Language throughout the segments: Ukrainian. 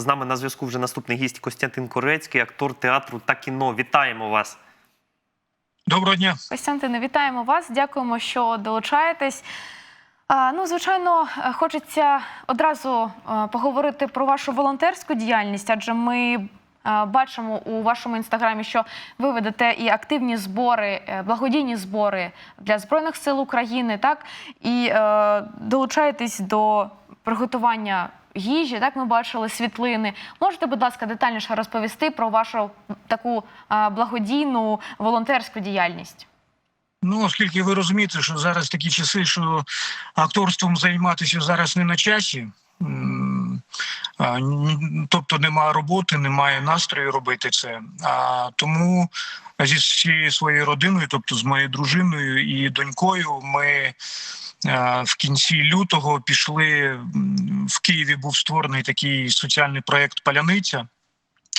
з нами на зв'язку вже наступний гість Костянтин Корецький, актор театру та кіно. Вітаємо вас. Доброго дня. Костянтине, вітаємо вас. Дякуємо, що долучаєтесь. Ну, звичайно, хочеться одразу поговорити про вашу волонтерську діяльність, адже ми бачимо у вашому інстаграмі, що ви ведете і активні збори, е, благодійні збори для Збройних сил України, так і е, долучаєтесь до приготування їжі. Так, ми бачили світлини. Можете, будь ласка, детальніше розповісти про вашу таку благодійну волонтерську діяльність? Ну, оскільки ви розумієте, що зараз такі часи, що акторством займатися зараз не на часі. Тобто немає роботи, немає настрою робити це. А тому зі своєю родиною, тобто з моєю дружиною і донькою, ми в кінці лютого пішли в Києві. Був створений такий соціальний проєкт Паляниця.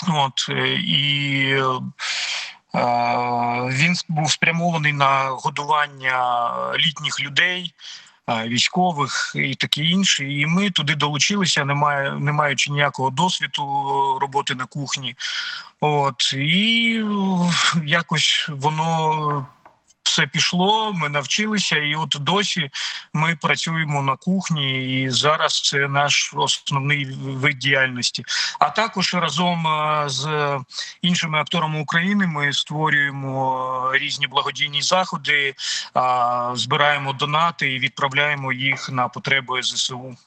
От е, і Е, Він був спрямований на годування літніх людей, е, військових і таке інше. І ми туди долучилися, не має- не маючи ніякого досвіду роботи на кухні. От і е, якось воно. Все пішло, ми навчилися, і от досі ми працюємо на кухні, і зараз це наш основний вид діяльності. А також разом е, з іншими акторами України ми створюємо різні благодійні заходи, збираємо донати і відправляємо їх на потреби ЗСУ.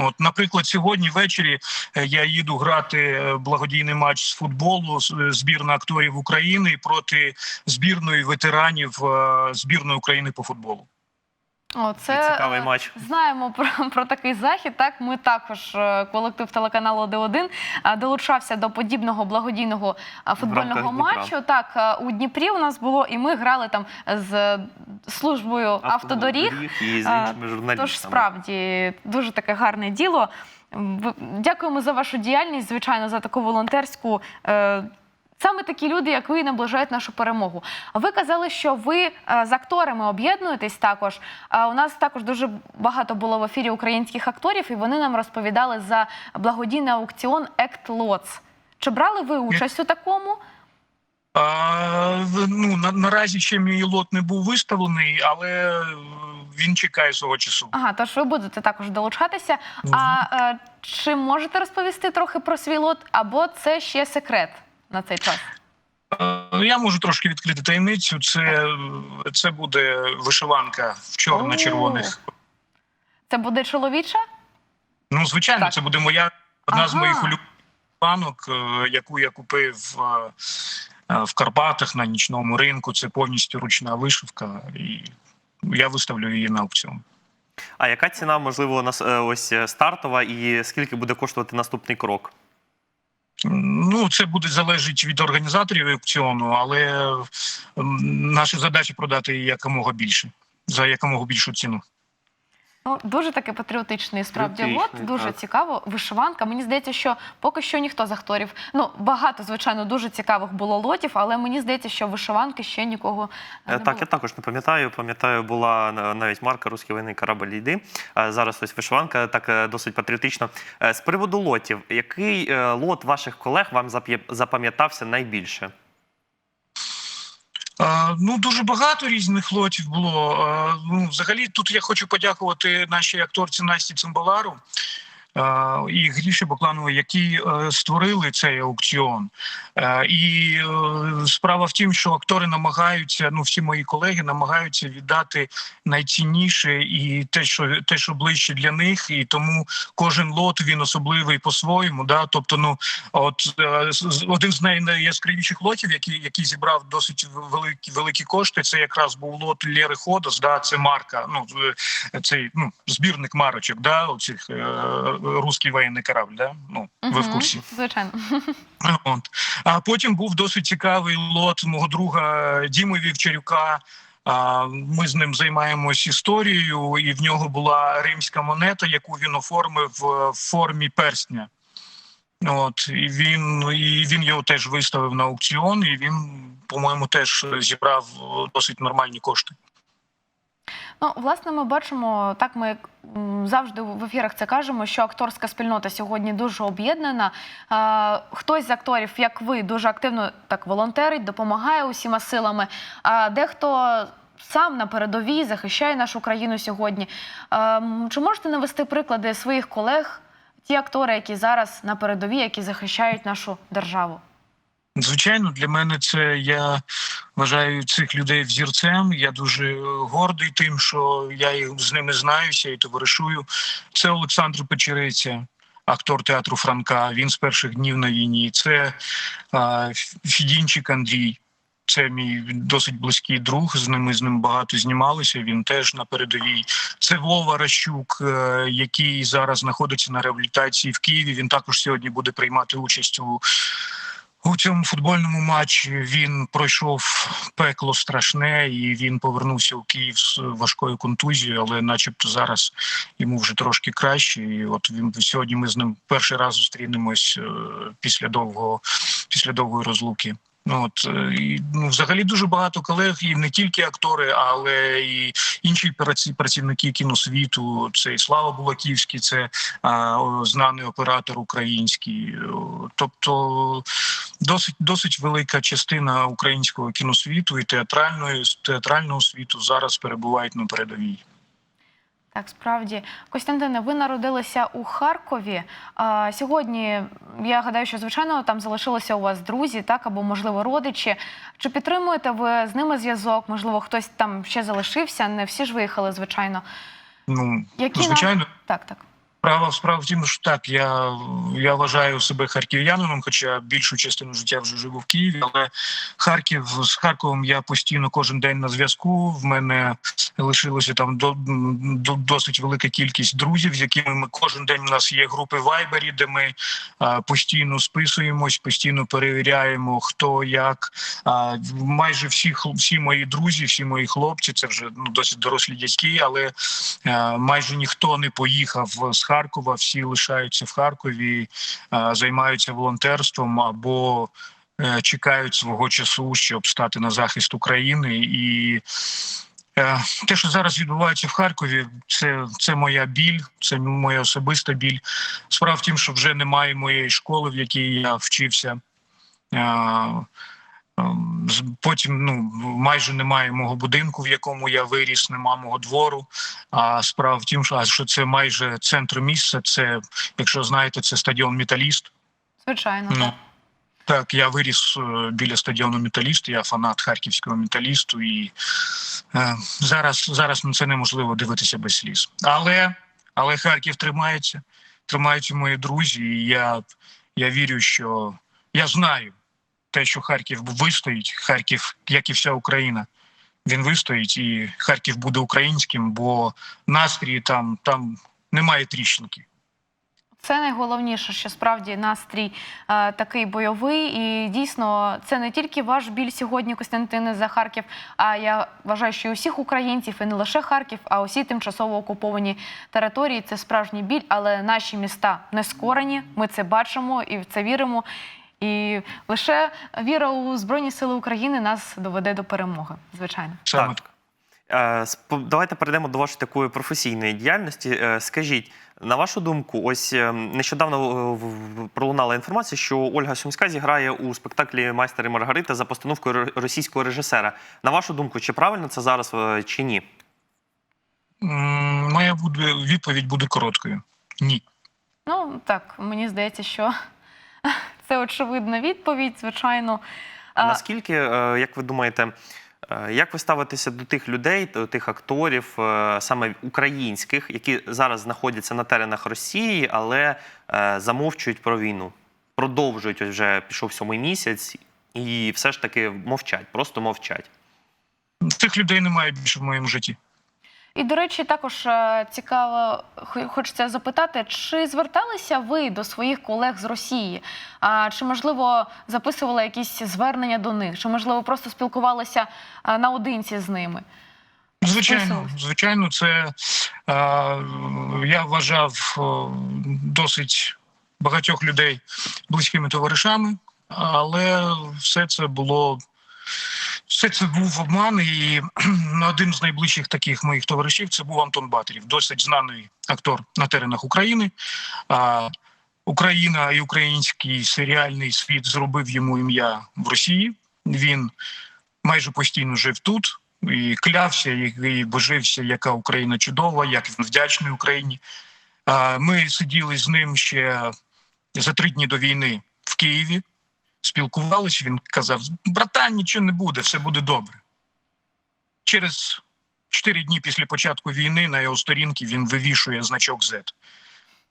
От, наприклад, сьогодні ввечері е, я їду грати е, благодійний матч з футболу е, збірна акторів України проти збірної ветеранів збірної України по футболу. О, це Цікавий е, матч. Знаємо про, про такий захід. Так, ми також е, колектив телеканалу Д1 е, долучався до подібного благодійного е, футбольного рамках Дніпра. матчу. Так, е, у Дніпрі у нас було, і ми грали там з службою автодоріг. і з іншими журналістами. Тож справді дуже таке гарне діло. Дякуємо за вашу діяльність, звичайно, за таку волонтерську. Саме такі люди, як ви, наближають нашу перемогу. А ви казали, що ви е, з акторами об'єднуєтесь також. У нас також дуже багато було в ефірі українських акторів, і вони нам розповідали за благодійний аукціон Act Lots. Чи брали ви участь у такому? А, ну, на, наразі ще мій лот не був виставлений, але е, він чекає свого часу. Ага, тож ви будете також долучатися. Мгм. А е, чи можете розповісти трохи про свій лот, або це ще секрет на цей час? Е, Я можу трошки відкрити таємницю. Це, це буде вишиванка в чорно-червоних. Це буде чоловіча? Ну, звичайно, Так. це буде моя одна з моїх улюблених банок, яку я купив е, е, в Карпатах на нічному ринку. Це повністю ручна вишивка, і я виставлю її на аукціон. А яка ціна, можливо, е, ось е, стартова, і скільки буде коштувати наступний крок? Ну, це буде залежить від організаторів аукціону, але наша задача продати якомога більше за якомога більшу ціну. Ну, дуже таке патріотичний справді лот, дуже так. цікаво. Вишиванка. Мені здається, що поки що ніхто з акторів. Ну, багато, звичайно, дуже цікавих було лотів, але мені здається, що вишиванки ще нікого е, Е, не Так, було. я також не пам'ятаю. Пам'ятаю, була е, навіть марка Руський воєнний корабль йди. Зараз ось вишиванка, так досить патріотично. З приводу лотів, який лот ваших колег вам запам'ятався найбільше? Ну, дуже багато різних лотів було. Ну, взагалі, тут я хочу подякувати нашій акторці Насті Цимбалару і Гріші Бакланову, які е, створили цей аукціон. Е, І е, справа в тім, що актори намагаються, ну всі мої колеги намагаються віддати найцінніше і те, що те, що ближче для них, і тому кожен лот він особливий по-своєму. Да? Тобто, ну от е, один з найяскравіших лотів, який, який зібрав досить великі великі кошти. Це якраз був лот Лєри Ходос. Да, це марка. Ну е, цей ну збірник марочок. Да, оцих е, русський воєнний корабль. Да? Ну ви в курсі. Звичайно. От. А потім був досить цікавий лот мого друга Діми Вівчарюка. А, Ми з ним займаємось історією, і в нього була римська монета, яку він оформив е, в формі персня. От і він і він його теж виставив на аукціон, і він, по-моєму, теж зібрав досить нормальні кошти. Ну, власне, ми бачимо, так ми завжди в ефірах це кажемо, що акторська спільнота сьогодні дуже об'єднана. Хтось з акторів, як ви, дуже активно так волонтерить, допомагає усіма силами. А дехто сам на передовій захищає нашу країну сьогодні. Чи можете навести приклади своїх колег, ті актори, які зараз на передовій, які захищають нашу державу? Звичайно, для мене це я вважаю цих людей взірцем. Я дуже гордий тим, що я з ними знаюся і товаришую. Це Олександр Печериця, актор театру Франка. Він з перших днів на війні. Це а, Фідінчик Андрій. Це мій досить близький друг. З ними з ним багато знімалися. Він теж на передовій. Це Вова Ращук, е, який зараз знаходиться на реабілітації в Києві. Він також сьогодні буде приймати участь у у цьому футбольному матчі він пройшов пекло страшне, і він повернувся у Київ з важкою контузією, але, начебто, зараз йому вже трошки краще. І от він сьогодні ми з ним перший раз зустрінемось е, після довгого після довгої розлуки. Ну, От е, і ну, взагалі дуже багато колег, і не тільки актори, але і інші праці- працівники кіносвіту. Це і Слава Булаківський, це а, знаний оператор український. Тобто досить досить велика частина українського кіносвіту і театральної театрального світу зараз перебувають на передовій. Так, справді, Костянтине, ви народилися у Харкові. А, сьогодні я гадаю, що звичайно там залишилися у вас друзі, так або можливо родичі. Чи підтримуєте ви з ними зв'язок? Можливо, хтось там ще залишився? Не всі ж виїхали, звичайно. Ну Які звичайно, Так, так. Справа справа в тім, що так, я, я вважаю себе харків'янином, хоча більшу частину життя вже живу в Києві. Але Харків з Харковом я постійно кожен день на зв'язку. В мене лишилося там до, до досить велика кількість друзів, з якими ми кожен день у нас є групи Вайбері, де ми а, постійно списуємось, постійно перевіряємо, хто як. А, майже всі всі мої друзі, всі мої хлопці, це вже ну досить дорослі дядьки, але Е, майже ніхто не поїхав з Харкова, всі лишаються в Харкові, займаються волонтерством або е, чекають свого часу, щоб стати на захист України. І е, те, що зараз відбувається в Харкові, це, це моя біль, це моя особиста біль. Справа в тім, що вже немає моєї школи, в якій я вчився. Ем, Потім ну майже немає мого будинку, в якому я виріс, нема мого двору. А справа в тім, що, це майже центр міста. Це, якщо знаєте, це стадіон Металіст. Звичайно. Ну так. так, я виріс е, біля стадіону Металіст. Я фанат харківського металісту, і е, зараз, зараз на це неможливо дивитися без сліз. Але, але Харків тримається, тримаються мої друзі. І я, я вірю, що я знаю те, що Харків вистоїть, Харків, як і вся Україна. Він вистоїть, і Харків буде українським, бо настрій там, там немає тріщинки. Це найголовніше, що справді настрій е, такий бойовий, і дійсно це не тільки ваш біль сьогодні, Костянтине, за Харків. А я вважаю, що і усіх українців, і не лише Харків, а усі тимчасово окуповані території. Це справжній біль, але наші міста не скорені. Ми це бачимо і в це віримо. І лише віра у Збройні Сили України нас доведе до перемоги. Звичайно. Так. Е, Давайте перейдемо до вашої такої професійної діяльності. Е, Скажіть, на вашу думку, ось е, нещодавно пролунала інформація, що Ольга Сумська зіграє у спектаклі Майстер і Маргарита за постановкою російського режисера. На вашу думку, чи правильно це зараз чи ні? Моя буде відповідь буде короткою. Ні. Ну так, мені здається, що це очевидна відповідь, звичайно. А, Наскільки, е, як ви думаєте, е, як ви ставитеся до тих людей, до тих акторів, е, саме українських, які зараз знаходяться на теренах Росії, але замовчують про війну? Продовжують ось вже пішов сьомий місяць і все ж таки мовчать, просто мовчать. Цих людей немає більше в моєму житті. І, до речі, також е, цікаво, хочеться запитати, чи зверталися ви до своїх колег з Росії? А, чи, можливо, записували якісь звернення до них? Чи, можливо, просто спілкувалися е, наодинці з ними? Звичайно, звичайно, це е, я вважав е, досить багатьох людей близькими товаришами, але все це було Все це був обман, і один з найближчих таких моїх товаришів це був Антон Батарів, досить знаний актор на теренах України. А, Україна і український серіальний світ зробив йому ім'я в Росії. Він майже постійно жив тут і клявся, і, і божився, яка Україна чудова, як він вдячний Україні. А, Ми сиділи з ним ще за три дні до війни в Києві спілкувалися, він казав: братан, нічого не буде, все буде добре. Через чотири дні після початку війни на його сторінці він вивішує значок Z.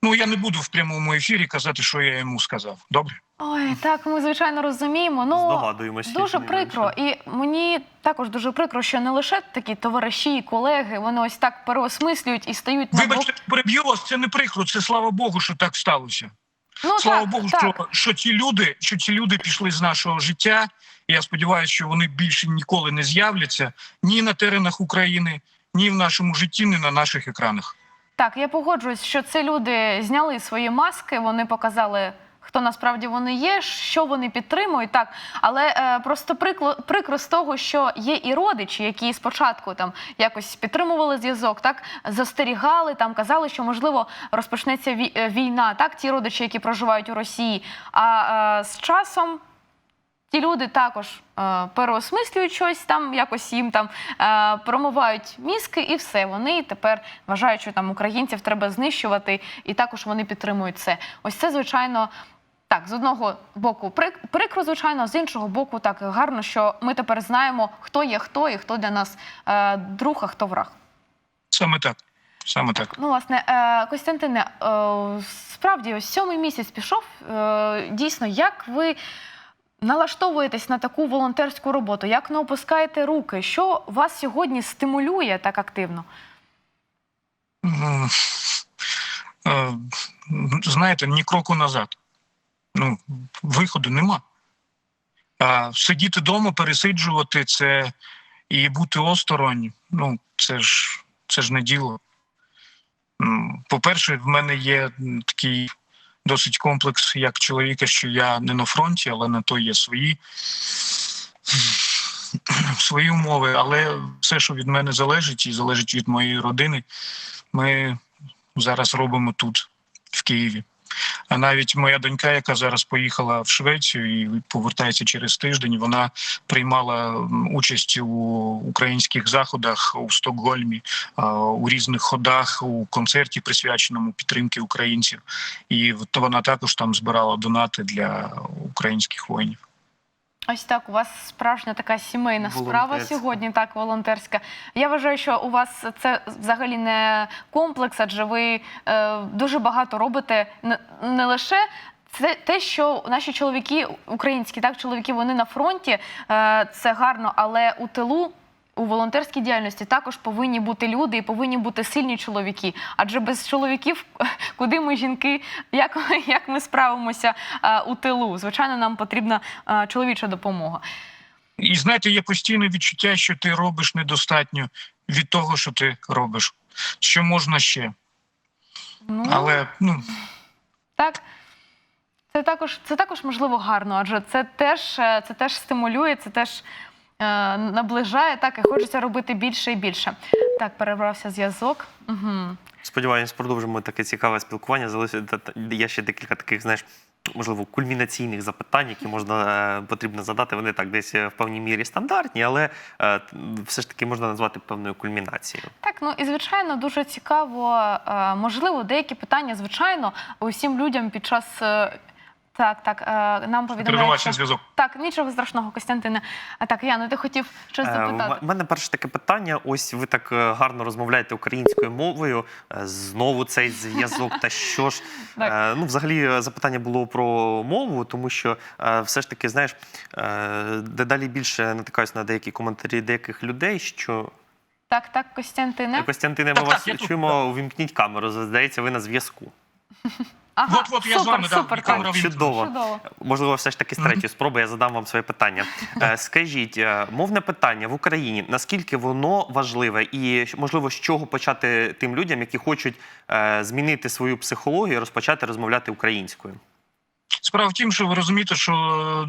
Ну, я не буду в прямому ефірі казати, що я йому сказав. Добре? Ой, так, ми звичайно розуміємо. Ну Здогадуємося. дуже прикро, менше. і мені також дуже прикро, що не лише такі товариші, колеги, вони ось так переосмислюють і стають на бок. Вибачте, переб'ю вас, це не прикро, це слава Богу, що так сталося. Ну Слава так, Богу, так. що, що ці люди, що ці люди пішли з нашого життя. І я сподіваюся, що вони більше ніколи не з'являться ні на теренах України, ні в нашому житті, ні на наших екранах. Так, я погоджуюсь, що це люди зняли свої маски, вони показали. Хто насправді вони є, що вони підтримують, так але е, просто прикло, прикро з того, що є і родичі, які спочатку там якось підтримували зв'язок, так застерігали, там казали, що можливо розпочнеться е, війна, так ті родичі, які проживають у Росії. А е, з часом ті люди також е, переосмислюють щось там, якось їм там е, промивають мізки, і все. Вони тепер вважають, що там українців треба знищувати, і також вони підтримують це. Ось це, звичайно. Так, з одного боку прик- прикро, звичайно, з іншого боку, так гарно, що ми тепер знаємо, хто є хто і хто для нас е, друг, а хто враг. Саме так. Саме так. Ну, власне, е, Костянтине, е, справді, ось сьомий місяць пішов. Е, дійсно, як ви налаштовуєтесь на таку волонтерську роботу? Як не опускаєте руки? Що вас сьогодні стимулює так активно? Е, Знаєте, ні кроку назад. Ну, виходу нема. А сидіти вдома, пересиджувати це і бути осторонь, ну, це ж, це ж не діло. По-перше, в мене є такий досить комплекс як чоловіка, що я не на фронті, але на то є свої, свої умови. Але все, що від мене залежить, і залежить від моєї родини, ми зараз робимо тут, в Києві. А навіть моя донька, яка зараз поїхала в Швецію і повертається через тиждень, вона приймала участь у українських заходах у Стокгольмі, у різних ходах, у концерті, присвяченому підтримки українців. І вона також там збирала донати для українських воїнів. Ось так, у вас справжня така сімейна справа сьогодні, так, волонтерська. Я вважаю, що у вас це взагалі не комплекс, адже ви е, дуже багато робите не, не лише. Це те, що наші чоловіки, українські так, чоловіки, вони на фронті, е, це гарно, але у тилу. У волонтерській діяльності також повинні бути люди і повинні бути сильні чоловіки. Адже без чоловіків, куди ми жінки, як, як ми справимося е, у тилу? Звичайно, нам потрібна е, чоловіча допомога. І знаєте, є постійне відчуття, що ти робиш недостатньо від того, що ти робиш. Що можна ще, Ну, але ну так. Це також, це також можливо гарно, адже це теж, е, це теж стимулює, це теж наближає, так, і хочеться робити більше і більше. Так, перебрався зв'язок. Угу. Сподіваємось, продовжимо таке цікаве спілкування. Залишиться є ще декілька таких, знаєш, можливо, кульмінаційних запитань, які можна е, потрібно задати. Вони так десь е, в певній мірі стандартні, але е, все ж таки можна назвати певною кульмінацією. Так, ну і звичайно, дуже цікаво. е, Можливо, деякі питання, звичайно, усім людям під час. Так, так, е, нам повідомляють, що... зв'язок. Так, нічого страшного, Костянтине. А так, Яно, ти хотів щось Е, запитати? У мене перше таке питання. Ось ви так е, гарно розмовляєте українською мовою. Знову цей зв'язок. Та що ж ну, взагалі, запитання було про мову, тому що все ж таки, знаєш, дедалі більше натикаюсь на деякі коментарі деяких людей, що Так, так, Костянтине. Костянтине, ми Так, вас так, чуємо. Увімкніть камеру. Здається, ви на зв'язку. Ага, От-от, я з супер, вами, да, супер, так. Чудово. Чудово. Можливо, все ж таки з третьої спроби я задам вам своє питання. Е, Скажіть, е, мовне питання в Україні наскільки воно важливе, і можливо, з чого почати тим людям, які хочуть е, змінити свою психологію і розпочати розмовляти українською? Справа в тім, що ви розумієте, що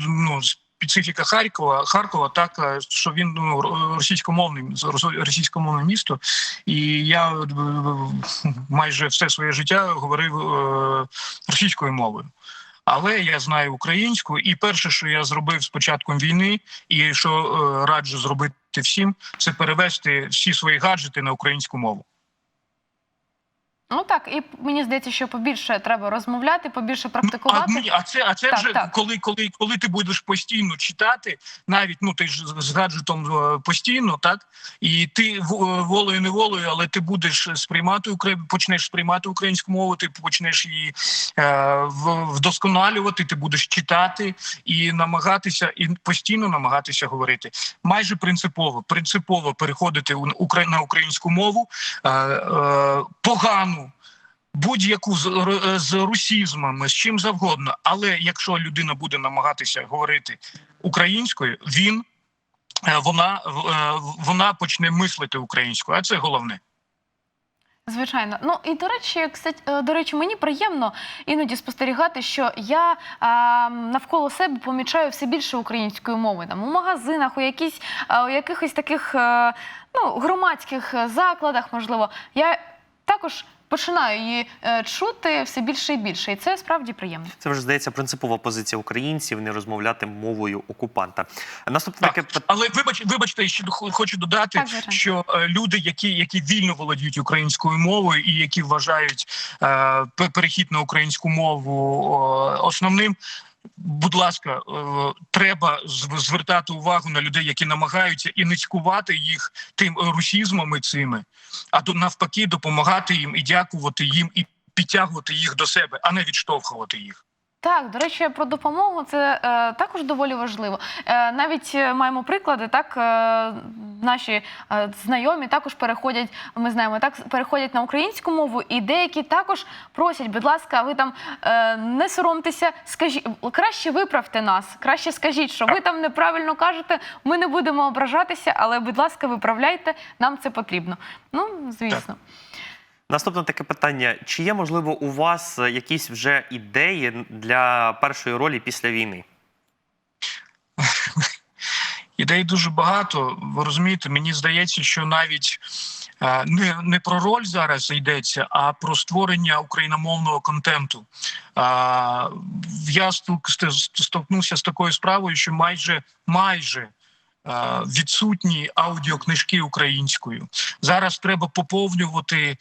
ну з специфіка Харкова, Харкова, так е, що він ну, російськомовний рос- російськомовне місто, і я е, майже все своє життя говорив е, російською мовою. Але я знаю українську, і перше, що я зробив з початком війни, і що раджу зробити всім, це перевести всі свої гаджети на українську мову. Ну так, і мені здається, що побільше треба розмовляти, побільше Ну, практикувати. А, ні, а це, а це Так, вже так. коли, коли, коли ти будеш постійно читати, навіть ну ти ж з гаджетом е, постійно, так і ти е, волею неволею, але ти будеш сприймати почнеш сприймати українську мову, ти почнеш її е, вдосконалювати, ти будеш читати і намагатися, і постійно намагатися говорити. Майже принципово, принципово переходити на українську мову е, е, погано будь-яку з, з русізмами, з чим завгодно. Але якщо людина буде намагатися говорити українською, він е, вона, е, вона почне мислити українською, а це головне. Звичайно, ну і до речі, кстати, е, до речі, мені приємно іноді спостерігати, що я а, навколо себе помічаю все більше української мови там у магазинах, у якісь у якихось таких е, ну громадських е, закладах, можливо, я також починаю її е, чути все більше і більше, і це справді приємно. Це вже здається принципова позиція українців не розмовляти мовою окупанта. Наступне Так. таке Але вибач, вибачте, ще хо- хочу додати, Так, що е, люди, які, які вільно володіють українською мовою і які вважають е, перехід на українську мову е, основним. Будь ласка, е, треба звертати увагу на людей, які намагаються і низькувати їх тим е, русізмами цими, а навпаки допомагати їм і дякувати їм, і підтягувати їх до себе, а не відштовхувати їх. Так, до речі, про допомогу це е, також доволі важливо. Е, навіть е, маємо приклади, так е, наші е, знайомі також переходять. Ми знаємо, так переходять на українську мову, і деякі також просять, будь ласка, ви там е, не соромтеся, скажіть краще виправте нас, краще скажіть, що ви там неправильно кажете. Ми не будемо ображатися, але будь ласка, виправляйте, нам це потрібно. Ну, звісно. Наступне таке питання: чи є можливо у вас е, якісь вже ідеї для першої ролі після війни? Ідей дуже багато. Ви розумієте, мені здається, що навіть е, не, не про роль зараз йдеться, а про створення україномовного контенту. А, я столкнувся з такою справою, що майже майже. Е, Відсутні аудіокнижки українською зараз треба поповнювати,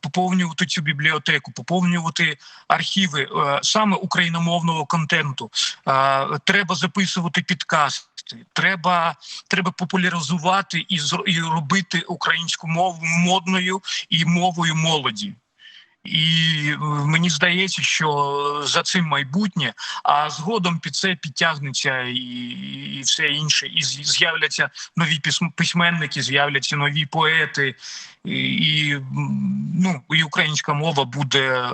поповнювати цю бібліотеку, поповнювати архіви е, саме україномовного контенту. Е, Треба записувати підкасти. Треба, треба популяризувати і і робити українську мову модною і мовою молоді. І е, мені здається, що за цим майбутнє, а згодом під це підтягнеться і, і все інше. І з'являться нові письм- письменники, з'являться нові поети, і, і, ну, і українська мова буде, е,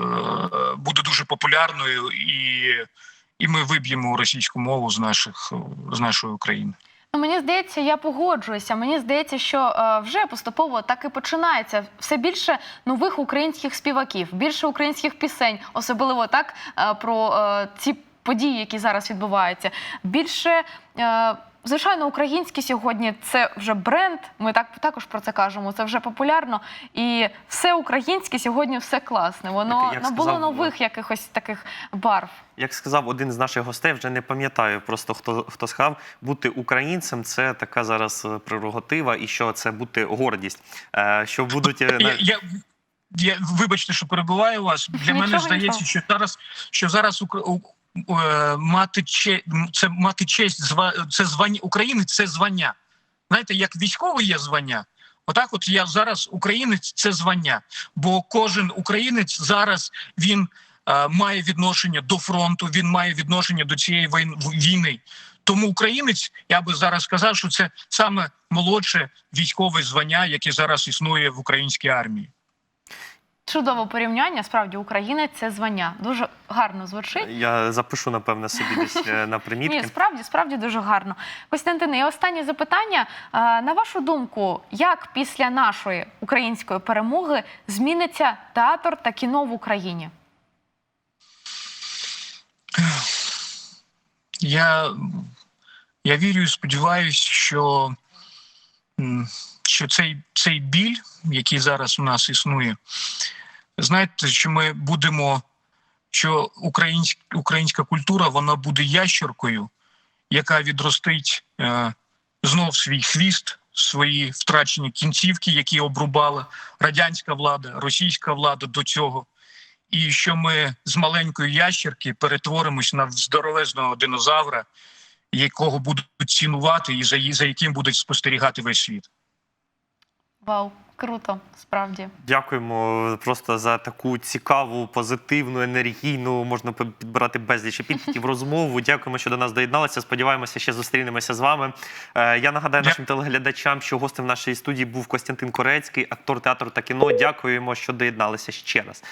буде дуже популярною, і, і ми виб'ємо російську мову з наших з нашої України. Ну, мені здається, я погоджуюся. Мені здається, що е, вже поступово так і починається все більше нових українських співаків, більше українських пісень, особливо так е, про е, ці події, які зараз відбуваються. Більше. Е, Звичайно, українські сьогодні це вже бренд. Ми так також про це кажемо. Це вже популярно, і все українське сьогодні все класне. Воно Як- як набуло сказав, нових якихось таких барв. Як сказав один з наших гостей, вже не пам'ятаю просто хто хто сказав, бути українцем це така зараз е, прерогатива, і що це бути гордість. Е, Що будуть е, Я, я, я вибачте, що перебуваю вас. Для мене здається, що зараз що зараз мати че це мати честь це звання України. Це звання. Знаєте, як військовий є звання. Отак, от я зараз українець це звання, бо кожен українець зараз він е, має відношення до фронту, він має відношення до цієї війни. Тому українець, я би зараз сказав, що це саме молодше військове звання, яке зараз існує в українській армії. Чудове порівняння. Справді українець це звання. Дуже гарно звучить. я запишу напевне собі десь е, на примітки. Ні, справді, справді дуже гарно. Костянтине, і останнє запитання. На вашу думку, як після нашої української перемоги зміниться театр та кіно в Україні? Я Я вірю і сподіваюся, що, що цей, цей біль, який зараз у нас існує, знаєте, що ми будемо, що українська, українська культура вона буде ящеркою, яка відростить е, знов свій хвіст, свої втрачені кінцівки, які обрубала радянська влада, російська влада до цього. І що ми з маленької ящерки перетворимось на здоровезного динозавра, якого будуть цінувати і за, яким будуть спостерігати весь світ. Вау, круто, справді. Дякуємо просто за таку цікаву, позитивну, енергійну, можна підбирати безліч епітетів розмову. Дякуємо, що до нас доєдналися. Сподіваємося, ще зустрінемося з вами. Е, Я нагадаю нашим телеглядачам, що гостем нашої студії був Костянтин Корецький, актор театру та кіно. Дякуємо, що доєдналися ще раз.